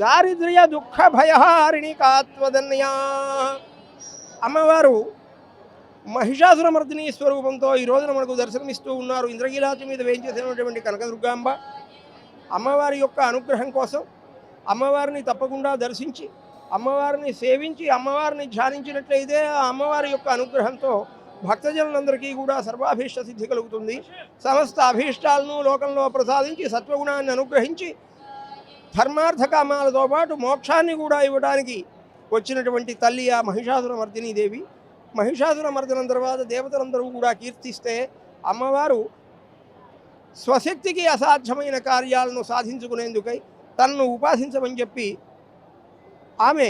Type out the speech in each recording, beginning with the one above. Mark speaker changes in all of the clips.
Speaker 1: దారిద్ర్య దుఃఖ భయహారిణి కాత్వదన్యా. అమ్మవారు మహిషాసురమర్దిని స్వరూపంతో ఈ రోజున మనకు దర్శనమిస్తూ ఉన్నారు. ఇంద్రకీలాద్రి మీద వేయించేసినటువంటి కనకదుర్గాంబ అమ్మవారి యొక్క అనుగ్రహం కోసం అమ్మవారిని తప్పకుండా దర్శించి అమ్మవారిని సేవించి అమ్మవారిని ధ్యానించినట్లయితే ఆ అమ్మవారి యొక్క అనుగ్రహంతో భక్తజనులందరికీ కూడా సర్వాభీష్ట సిద్ధి కలుగుతుంది. సమస్త అభీష్టాలను లోకంలో ప్రసాదించి సత్వగుణాన్ని అనుగ్రహించి ధర్మార్థ కామాలతో పాటు మోక్షాన్ని కూడా ఇవ్వడానికి వచ్చినటువంటి తల్లి ఆ మహిషాసుర దేవి. మహిషాసుర మర్దనం తర్వాత దేవతలందరూ కూడా కీర్తిస్తే అమ్మవారు స్వశక్తికి అసాధ్యమైన కార్యాలను సాధించుకునేందుకై తనను ఉపాసించమని చెప్పి ఆమె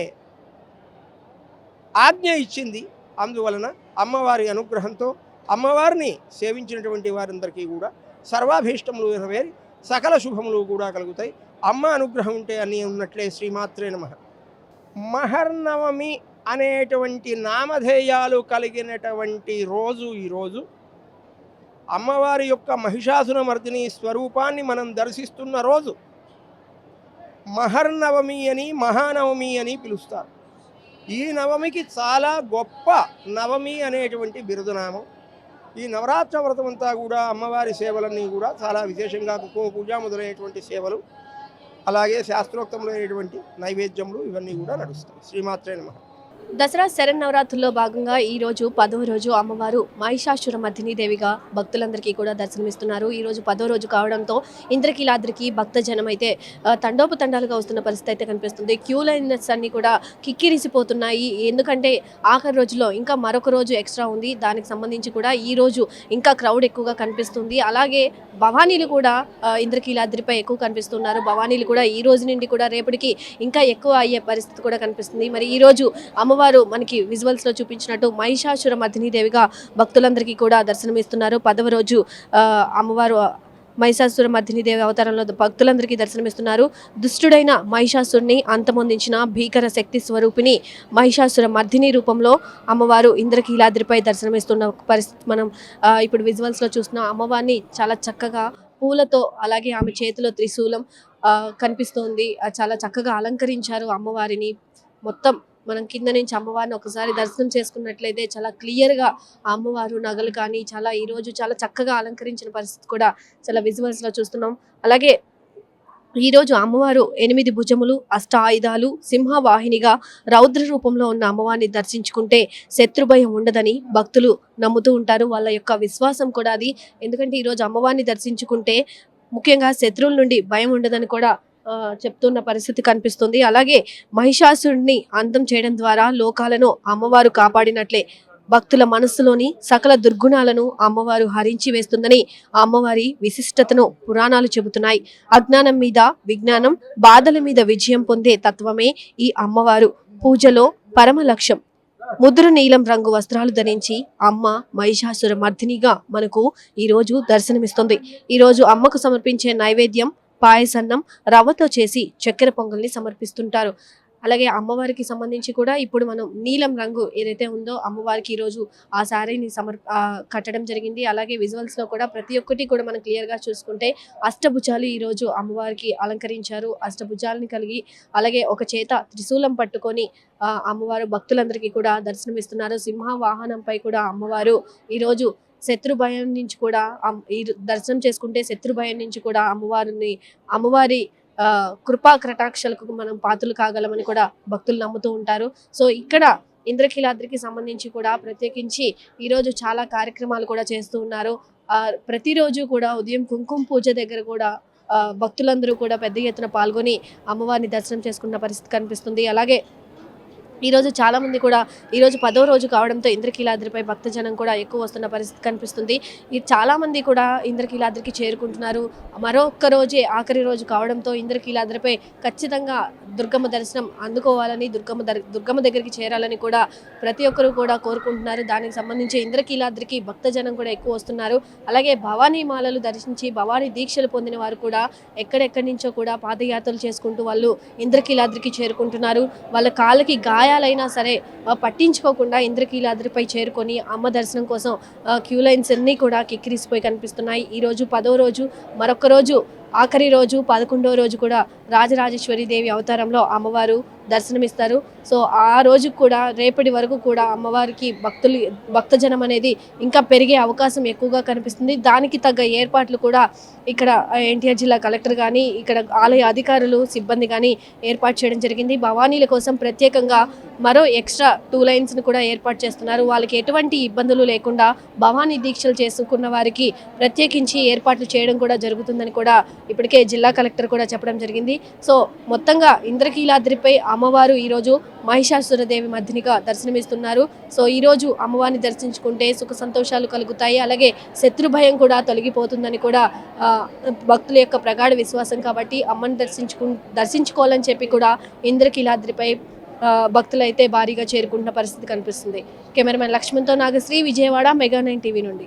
Speaker 1: ఆజ్ఞ ఇచ్చింది. అందువలన అమ్మవారి అనుగ్రహంతో అమ్మవారిని సేవించినటువంటి వారందరికీ కూడా సర్వాభీష్టములు నెరవేరి సకల శుభములు కూడా కలుగుతాయి. అమ్మ అనుగ్రహం ఉంటే అన్నీ ఉన్నట్లే శ్రీమాత్రే నమ. మహర్నవమి అనేటువంటి నామధేయాలు కలిగినటువంటి రోజు ఈరోజు అమ్మవారి యొక్క మహిషాసుర మర్దిని స్వరూపాన్ని మనం దర్శిస్తున్న రోజు. మహర్నవమి అని మహానవమి అని పిలుస్తారు. ఈ నవమికి చాలా గొప్ప నవమి అనేటువంటి బిరుదునామం. ఈ నవరాత్ర వ్రతం అంతా కూడా అమ్మవారి సేవలన్నీ కూడా చాలా విశేషంగా కుంకుమ పూజ మొదలైనటువంటి సేవలు. అలాగే శాస్త్రోక్తములైనటువంటి నైవేద్యములు ఇవన్నీ కూడా నడుస్తాయి. శ్రీమాత్రే నమ.
Speaker 2: దసరా శరన్నవరాత్రుల్లో భాగంగా ఈ రోజు పదో రోజు అమ్మవారు మహిషాసుర మర్దిని దేవిగా భక్తులందరికీ కూడా దర్శనమిస్తున్నారు. ఈ రోజు పదో రోజు కావడంతో ఇంద్రకీలాద్రికి భక్త జనం అయితే తండోపు తండోపతండాలుగా వస్తున్న పరిస్థితి అయితే కనిపిస్తుంది. క్యూ లైన్స్ అన్ని కూడా కిక్కిరిసిపోతున్నాయి. ఎందుకంటే ఆఖరి రోజులో ఇంకా మరొక రోజు ఎక్స్ట్రా ఉంది. దానికి సంబంధించి కూడా ఈ రోజు ఇంకా క్రౌడ్ ఎక్కువగా కనిపిస్తుంది. అలాగే భవానీలు కూడా ఇంద్రకీలాద్రిపై ఎక్కువ కనిపిస్తున్నారు. భవానీలు కూడా ఈ రోజు నుండి కూడా రేపటికి ఇంకా ఎక్కువ అయ్యే పరిస్థితి కూడా కనిపిస్తుంది. మరి ఈ రోజు అమ్మవారు మనకి విజువల్స్లో చూపించినట్టు మహిషాసుర మర్దిని దేవిగా భక్తులందరికీ కూడా దర్శనమిస్తున్నారు. పదవ రోజు అమ్మవారు మహిషాసుర మర్దిని దేవి అవతారంలో భక్తులందరికీ దర్శనమిస్తున్నారు. దుష్టుడైన మహిషాసురుని అంతమొందించిన భీకర శక్తి స్వరూపిణి మహిషాసుర మర్దిని రూపంలో అమ్మవారు ఇంద్రకీలాద్రిపై దర్శనమిస్తున్న పరిస్థితి మనం ఇప్పుడు విజువల్స్లో చూసిన అమ్మవారిని చాలా చక్కగా పూలతో అలాగే ఆమె చేతిలో త్రిశూలం కనిపిస్తోంది. చాలా చక్కగా అలంకరించారు అమ్మవారిని. మొత్తం మనం కింద నుంచి అమ్మవారిని ఒకసారి దర్శనం చేసుకున్నట్లయితే చాలా క్లియర్గా ఆ అమ్మవారు నగలు కానీ చాలా ఈరోజు చాలా చక్కగా అలంకరించిన పరిస్థితి కూడా చాలా విజువల్స్లో చూస్తున్నాం. అలాగే ఈరోజు అమ్మవారు ఎనిమిది భుజములు అష్ట ఆయుధాలు సింహవాహినిగా రౌద్ర రూపంలో ఉన్న అమ్మవారిని దర్శించుకుంటే శత్రుభయం ఉండదని భక్తులు నమ్ముతూ ఉంటారు. వాళ్ళ యొక్క విశ్వాసం కూడా అది. ఎందుకంటే ఈరోజు అమ్మవారిని దర్శించుకుంటే ముఖ్యంగా శత్రువుల నుండి భయం ఉండదని కూడా చెప్తున్న పరిస్థితి కనిపిస్తుంది. అలాగే మహిషాసుడిని అంతం చేయడం ద్వారా లోకాలను అమ్మవారు కాపాడినట్లే భక్తుల మనస్సులోని సకల దుర్గుణాలను అమ్మవారు హరించి వేస్తుందని అమ్మవారి విశిష్టతను పురాణాలు చెబుతున్నాయి. అజ్ఞానం మీద విజ్ఞానం బాధల మీద విజయం పొందే తత్వమే ఈ అమ్మవారు. పూజలో పరమ లక్ష్యం. ముద్ర నీలం రంగు వస్త్రాలు ధరించి అమ్మ మహిషాసుర మర్దినిగా మనకు ఈ రోజు దర్శనమిస్తుంది. ఈ రోజు అమ్మకు సమర్పించే నైవేద్యం పాయసన్నం రవ్వతో చేసి చక్కెర పొంగల్ని సమర్పిస్తుంటారు. అలాగే అమ్మవారికి సంబంధించి కూడా ఇప్పుడు మనం నీలం రంగు ఏదైతే ఉందో అమ్మవారికి ఈరోజు ఆ శారీని సమర్ కట్టడం జరిగింది. అలాగే విజువల్స్లో కూడా ప్రతి ఒక్కటి కూడా మనం క్లియర్గా చూసుకుంటే అష్టభుజాలు ఈరోజు అమ్మవారికి అలంకరించారు. అష్టభుజాలని కలిగి అలాగే ఒక చేత త్రిశూలం పట్టుకొని అమ్మవారు భక్తులందరికీ కూడా దర్శనమిస్తున్నారు. సింహ వాహనంపై కూడా అమ్మవారు ఈరోజు శత్రు భయం నుంచి కూడా ఈ దర్శనం చేసుకుంటే శత్రు భయం నుంచి కూడా అమ్మవారిని అమ్మవారి కృపా కటాక్షలకు మనం పాత్రలు కాగలమని కూడా భక్తులు నమ్ముతూ ఉంటారు. సో ఇక్కడ ఇంద్రకీలాద్రికి సంబంధించి కూడా ప్రత్యేకించి ఈరోజు చాలా కార్యక్రమాలు కూడా చేస్తూ ఉన్నారు. ప్రతిరోజు కూడా ఉదయం కుంకుమ పూజ దగ్గర కూడా భక్తులందరూ కూడా పెద్ద ఎత్తున పాల్గొని అమ్మవారిని దర్శనం చేసుకున్న పరిస్థితి కనిపిస్తుంది. అలాగే ఈరోజు చాలామంది కూడా ఈరోజు పదో రోజు కావడంతో ఇంద్రకీలాద్రిపై భక్తజనం కూడా ఎక్కువ వస్తున్న పరిస్థితి కనిపిస్తుంది. ఈ చాలామంది కూడా ఇంద్రకీలాద్రికి చేరుకుంటున్నారు. మరొక్క రోజే ఆఖరి రోజు కావడంతో ఇంద్రకీలాద్రిపై ఖచ్చితంగా దుర్గమ్మ దర్శనం అందుకోవాలని దుర్గమ్మ దర్ దుర్గమ్మ దగ్గరికి చేరాలని కూడా ప్రతి ఒక్కరూ కూడా కోరుకుంటున్నారు. దానికి సంబంధించి ఇంద్రకీలాద్రికి భక్తజనం కూడా ఎక్కువ వస్తున్నారు. అలాగే భవానీ మాలలు దర్శించి భవానీ దీక్షలు పొందిన వారు కూడా ఎక్కడెక్కడి నుంచో కూడా పాదయాత్రలు చేసుకుంటూ వాళ్ళు ఇంద్రకీలాద్రికి చేరుకుంటున్నారు. వాళ్ళ కాళ్ళకి గాయాలైనా సరే పట్టించుకోకుండా ఇంద్రకీలాద్రిపై చేరుకొని అమ్మ దర్శనం కోసం క్యూ లైన్స్ అన్నీ కూడా కిక్కిరిసిపోయి కనిపిస్తున్నాయి. ఈ రోజు పదో రోజు మరొక రోజు ఆఖరి రోజు పదకొండో రోజు కూడా రాజరాజేశ్వరి దేవి అవతారంలో అమ్మవారు దర్శనమిస్తారు. సో ఆ రోజు కూడా రేపటి వరకు కూడా అమ్మవారికి భక్తులు భక్తజనం అనేది ఇంకా పెరిగే అవకాశం ఎక్కువగా కనిపిస్తుంది. దానికి తగ్గ ఏర్పాట్లు కూడా ఇక్కడ ఎన్టీఆర్ జిల్లా కలెక్టర్ కానీ ఇక్కడ ఆలయ అధికారులు సిబ్బంది కానీ ఏర్పాటు చేయడం జరిగింది. భవానీల కోసం ప్రత్యేకంగా మరో ఎక్స్ట్రా టూ లైన్స్ను కూడా ఏర్పాటు చేస్తున్నారు. వాళ్ళకి ఎటువంటి ఇబ్బందులు లేకుండా భవానీ దీక్షలు చేసుకున్న వారికి ప్రత్యేకించి ఏర్పాట్లు చేయడం కూడా జరుగుతుందని కూడా ఇప్పటికే జిల్లా కలెక్టర్ కూడా చెప్పడం జరిగింది. సో మొత్తంగా ఇంద్రకీలాద్రిపై అమ్మవారు ఈరోజు మహిషాసురదేవి మధ్యనిగా దర్శనమిస్తున్నారు. సో ఈరోజు అమ్మవారిని దర్శించుకుంటే సుఖ సంతోషాలు కలుగుతాయి. అలాగే శత్రు భయం కూడా తొలగిపోతుందని కూడా భక్తుల యొక్క ప్రగాఢ విశ్వాసం కాబట్టి అమ్మని దర్శించుకు దర్శించుకోవాలని చెప్పి కూడా ఇంద్రకీలాద్రిపై భక్తులైతే భారీగా చేరుకుంటున్న పరిస్థితి కనిపిస్తుంది. Cameraman లక్ష్మణ్తో Nagasri Vijayawada mega nine TV నుండి.